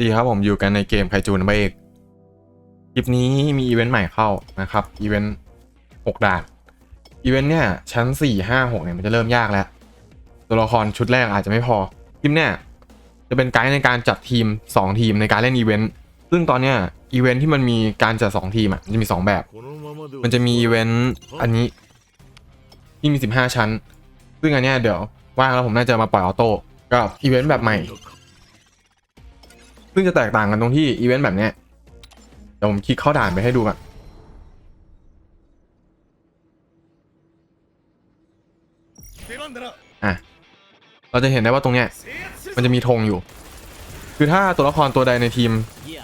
ดีครับผมอยู่กันในเกมไคจูนเบกคลิปนี้มีอีเวนต์ใหม่เข้านะครับอีเวนต์หกด่านอีเวนต์เนี่ยชั้นสี่ห้าหกเนี่ยมันจะเริ่มยากแล้ว ตัวละครชุดแรกอาจจะไม่พอคลิปเนี่ยจะเป็นไกด์ในการจัดทีม 2 ทีมในการเล่นอีเวนต์ซึ่งตอนเนี้ยอีเวนต์ที่มันมีการจัด 2 ทีมอะมันจะมี 2 แบบ มันจะมีอีเวนต์ต์อันนี้ที่มี 15 ชั้น ซึ่งอันเนี้ยเดี๋ยวว่างแล้วผมน่าจะมาปล่อยออโต้กับอีเวนต์แบบใหม่ ซึ่งจะแตกต่างกันตรงที่อีเวนต์แบบเนี้ยเดี๋ยวผมคลิกเข้าด่านไปให้ดูก่อนอะเราจะเห็นได้ว่าตรงเนี้ยมันจะมีธงอยู่ คือถ้าตัวละครตัวใดในทีม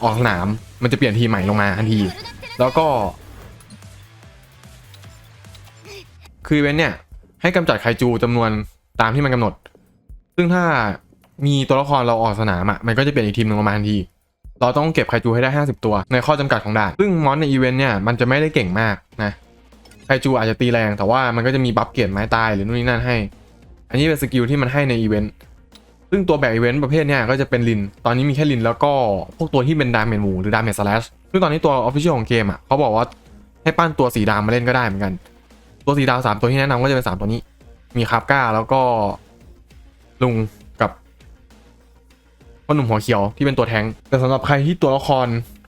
ออกสนาม มันจะเปลี่ยนทีมใหม่ลงมาทันที แล้วก็ คือเว้นเนี่ย ให้กำจัดไคจูจำนวนตามที่มันกำหนด ซึ่งถ้า มีตัวละครเราออกสนามอะมันก็จะเปลี่ยนอีกทีมหนึ่งลงมาทันทีเราต้องเก็บไคจูให้ได้ 50 ตัว ในข้อจำกัดของด่าน ซึ่งมอนในอีเวนต์เนี่ย มันจะไม่ได้เก่งมากนะ ไคจูอาจจะตีแรง แต่ว่ามันก็จะมีบัฟเกียรไม้ตายหรือนู่นนี่นั่นให้ อันนี้เป็นสกิลที่มันให้ในอีเวนต์ ซึ่งตัวแบบอีเวนต์ประเภทเนี้ยก็จะเป็นลิน ตอนนี้มีแค่ลินแล้วก็พวกตัวที่เป็นดาเมจหมูหรือดาเมจสแลช ซึ่งตอนนี้ตัวออฟฟิเชียลของเกมอะเขาบอกว่าให้ปั้นตัวสีดำมาเล่นก็ได้เหมือนกัน ตัวสีดาวสามตัวที่แนะนำก็จะเป็นสามตัวนี้ มีคาบก้าแล้วก็ลุง พ่อหนุ่มหัวเขียวที่เป็นตัวแทงแต่สำหรับใครที่ตัวละคร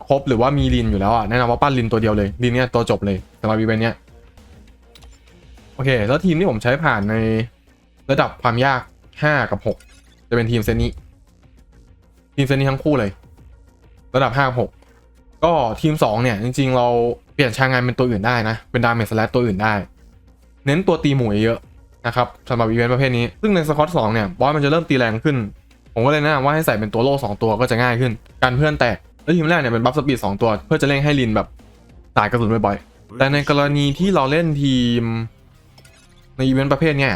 ครบหรือว่ามีลินอยู่แล้วอะแนะนำว่าปั้นลินตัวเดียวเลยลินเนี่ยตัวจบเลยสำหรับอีเวนต์เนี้ยโอเค แล้วทีมที่ผมใช้ผ่านในระดับความยาก 5 กับ 6 จะเป็นทีมเซนี้ ทีมเซนี้ทั้งคู่เลย ระดับ5กับ6ก็ทีม 2 เนี่ย จริง ๆ เราเปลี่ยนชางงานเป็นตัวอื่นได้นะ เป็นดาเมจสแลตตัวอื่นได้ เน้นตัวตีหมูเยอะนะครับสำหรับอีเวนต์ประเภทนี้ ซึ่งในสควอต2เนี่ย บอสมันจะเริ่มตีแรงขึ้น ผมก็เลยแนะนำว่าให้ใส่เป็นตัวโล่2ตัวก็จะง่ายขึ้น การเพื่อนแตกแล้วทีมแรกเนี่ยเป็นบัฟสปีด2ตัว เพื่อจะเร่งให้ลินแบบสายกระสุนบ่อยๆแต่ในกรณีที่เราเล่นทีมในอีเวนต์ประเภทเนี่ย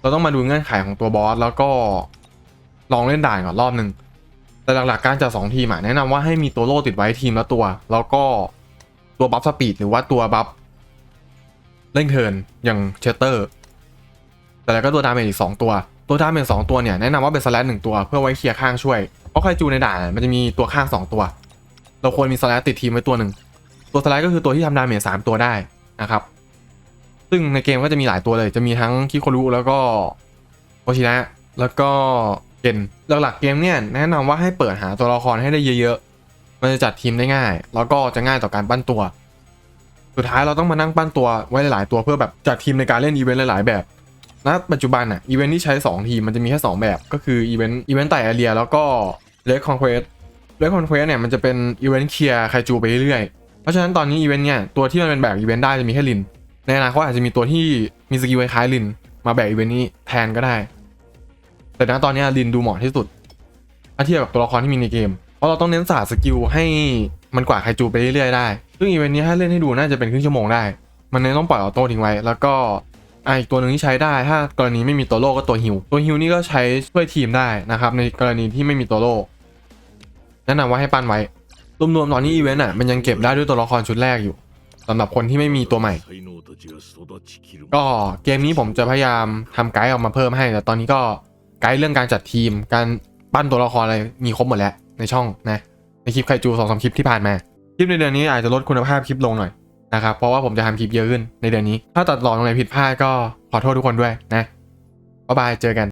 เราต้องมาดูเงื่อนไขของตัวบอสแล้วก็ลองเล่นด่านก่อนรอบหนึ่งแต่หลักๆการจัดสองทีมอะแนะนำว่าให้มีตัวโล่ติดไว้ทีมละตัว แล้วก็ตัวบัฟสปีดหรือว่าตัวบัฟเร่งเทิร์นอย่างเชสเตอร์ แต่แล้วก็ตัวดาเมจอีก2ตัว ตัวดาเมจสองตัวเนี่ยแนะนำว่าเป็นสแลชหนึ่งตัวเพื่อไว้เคลียร์ข้างช่วย เพราะใครจูในด่านมันจะมีตัวข้าง2ตัว เราควรมีสแลชติดทีมไว้ตัวหนึ่ง ตัวสแลชก็คือตัวที่ทำดาเมจสามตัวได้นะครับ ซึ่งในเกมก็จะมีหลายตัวเลย จะมีทั้งคิโครุแล้วก็โอชินะแล้วก็เกนหลักๆเกมเนี่ยแนะนำว่าให้เปิดหาตัวละครให้ได้เยอะๆ มันจะจัดทีมได้ง่าย แล้วก็จะง่ายต่อการปั้นตัว สุดท้ายเราต้องมานั่งปั้นตัวไว้หลายๆตัวเพื่อแบบจัดทีมในการเล่นอีเวนต์หลายๆแบบ ณปัจจุบันอะอีเวนต์ที่ใช้ 2 ทีมมันจะมีแค่ 2 แบบก็คืออีเวนต์อีเวนต์ไต่แอเรียแล้วก็เลคคอนเควสเลคคอนเควสเนี่ยมันจะเป็นอีเวนต์เคลียร์ไคจูไปเรื่อยๆเพราะฉะนั้นตอนนี้อีเวนต์เนี่ยตัวที่มันเป็นแบบอีเวนต์ได้จะมีแค่ลินในอนาคตอาจจะมีตัวที่มีสกิลคล้ายลิน มาแบกอีเวนต์นี้แทนก็ได้ แต่ณตอนนี้ลินดูเหมาะที่สุดถ้าเทียบกับตัวละครที่มีในเกม เพราะเราต้องเน้นศาสตร์สกิลให้มันกว่าดไคจูไปเรื่อยๆได้ ซึ่งอีเวนต์นี้ให้เล่นให้ดูน่าจะเป็นครึ่งชั่วโมงได้ มันเน้นต้องปล่อยออโต้ทิ้งไว้ แล้วก็ อะอีกตัวหนึ่งที่ใช้ได้ ถ้ากรณีไม่มีตัวโลก็ตัวฮิวตัวฮิวนี่ก็ใช้ช่วยทีมได้นะครับ ในกรณีที่ไม่มีตัวโล่แนะนำว่าให้ปั้นไว้รวมๆตอนนี้อีเวนต์อะมันยังเก็บได้ด้วยตัวละครชุดแรกอยู่สำหรับคนที่ไม่มีตัวใหม่ ก็เกมนี้ผมจะพยายามทำไกด์ออกมาเพิ่มให้ แต่ตอนนี้ก็ไกด์เรื่องการจัดทีม การปั้นตัวละครอะไรมีครบหมดแล้วในช่องนะในคลิปไคจูสองสามคลิปที่ผ่านมาคลิปในเดือนนี้อาจจะลดคุณภาพคลิปลงหน่อย นะครับเพราะว่าผมจะทำคลิปเยอะขึ้นในเดือนนี้ ถ้าตัดหลอดตรงไหนผิดพลาดก็ขอโทษทุกคนด้วยนะบ๊ายบายเจอกัน